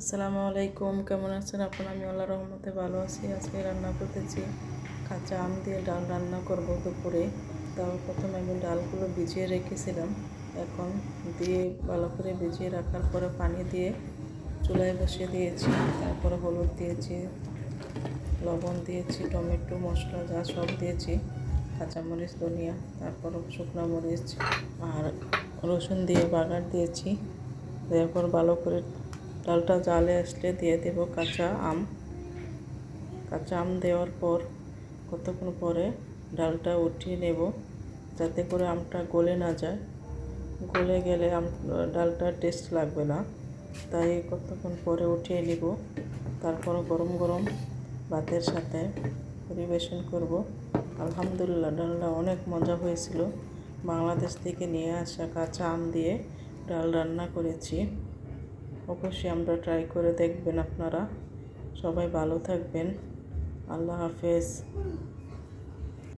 আসসালামু আলাইকুম, কেমন আছেন? আপনারা আমি আল্লাহ রহমতে ভালো আছি। আজকে রান্না করতেছি কাঁচা আম দিয়ে ডাল রান্না করব দুপুরে। তাও প্রথমে আমি ডালগুলো ভিজিয়ে রেখেছিলাম। এখন দিয়ে ভালো করে ভিজিয়ে রাখার পরে পানি দিয়ে চুলায় বসিয়ে দিয়েছি। তারপরে হলুদ দিয়েছি, লবণ দিয়েছি, টমেটো, মশলা যা সব দিয়েছি, কাঁচামরিচ, ধনিয়া, তারপর শুকনো মরিচ আর রসুন দিয়ে বাগার দিয়েছি। দেওয়ার পর ভালো করে ডালটা জালে আসলে দিয়ে দেব কাঁচা আম। কাঁচা আম দেওয়ার পর, কতক্ষণ পরে ডালটা উঠিয়ে নেব যাতে করে আমটা গলে না যায়। গলে গেলে আম ডালটা টেস্ট লাগবে না। তাই কতক্ষণ পরে উঠিয়ে নিব, তারপর গরম গরম ভাতের সাথে পরিবেশন করব। আলহামদুলিল্লাহ, ডালটা অনেক মজা হয়েছিল। বাংলাদেশ থেকে নিয়ে আসা কাঁচা আম দিয়ে ডাল রান্না করেছি। অবশ্যই আমরা ট্রাই করে দেখবেন আপনারা। সবাই ভালো থাকবেন। আল্লাহ হাফেজ।